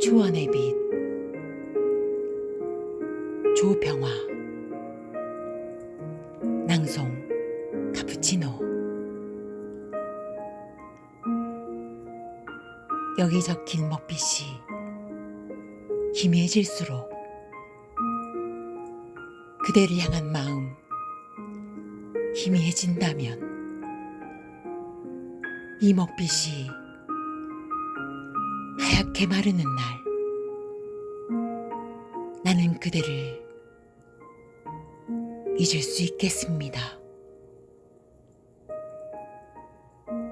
주원의 빛. 조평화. 낭송. 카푸치노. 여기 적힌 먹빛이 희미해질수록 그대를 향한 마음 희미해진다면 이 먹빛이 하얗게 마르는 날 나는 그대를 잊을 수 있겠습니다.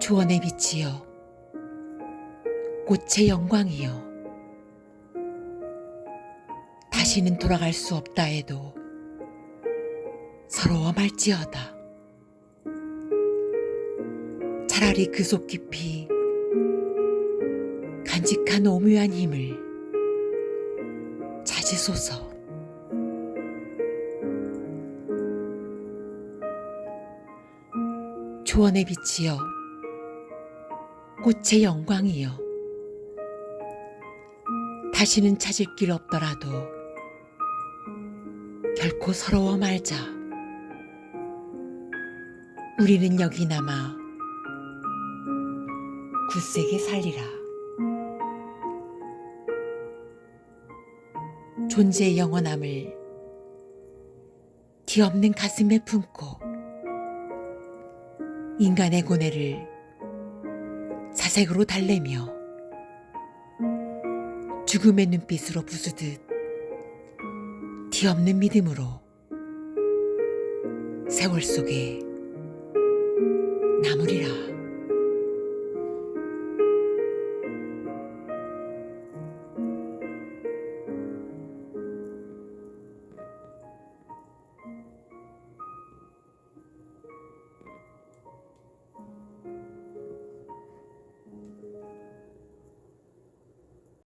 조원의 빛이여 꽃의 영광이여 다시는 돌아갈 수 없다 해도 서러워 말지어다. 차라리 그 속 깊이 간직한 오묘한 힘을 찾으소서. 조원의 빛이여, 꽃의 영광이여, 다시는 찾을 길 없더라도 결코 서러워 말자. 우리는 여기 남아 굳세게 살리라. 존재의 영원함을 뒤없는 가슴에 품고 인간의 고뇌를 사색으로 달래며 죽음의 눈빛으로 부수듯 뒤없는 믿음으로 세월 속에 남으리라.